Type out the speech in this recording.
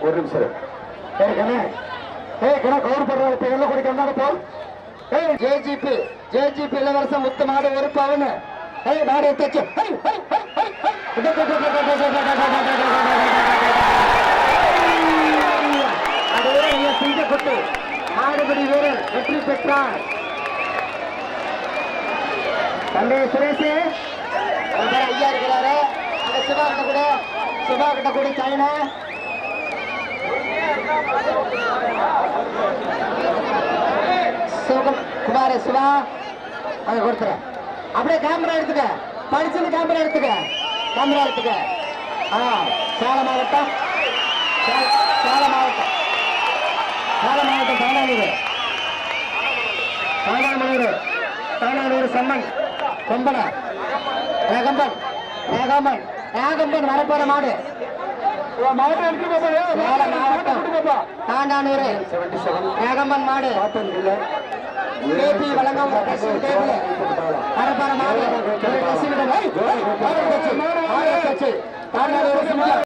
ஒரு நிமிஷம் ஏற்கனவே ஏய் கணா கவர் பண்றாங்க இப்ப எல்லாம் குடிக்கிறாங்க போல் ஏய் ஜேஜிபி ஜேஜிபி இளவரசன் முத்து மாடு ஒரு பவுன் ஏய் மாடு எடுத்து மாடுபடி வீரர் வெற்றி பெற்றார் தந்தை சுரேஷ் ஐயா இருக்கிறாரு அங்க சிவா கிட்ட கூட சிவா கிட்ட கூட சைனா குமார சிவா. அதை கொடுத்துறேன் அப்படியே கேமரா எடுத்துக்க. படிச்சது கேமரா எடுத்துக்க. கேமரா எடுத்துக்க. ஆ சேலம் மாவட்டம். சேல- சேலம் மாவட்டம். சேலம் மாவட்டம் தாண்டானூர் தாண்டானூர் தாண்டானூர் சம்மன் கொம்பன. ஏகம்பன். ஏகம்பன். ஏகம்பன் வரப்போற மாடு மாவட்டம் எடுத்து சேலம் மாவட்டம் தாண்டானூர். ஏகம்பன் மாடு. வழங்கும் வரப்போற மாடு. தாண்டானூர்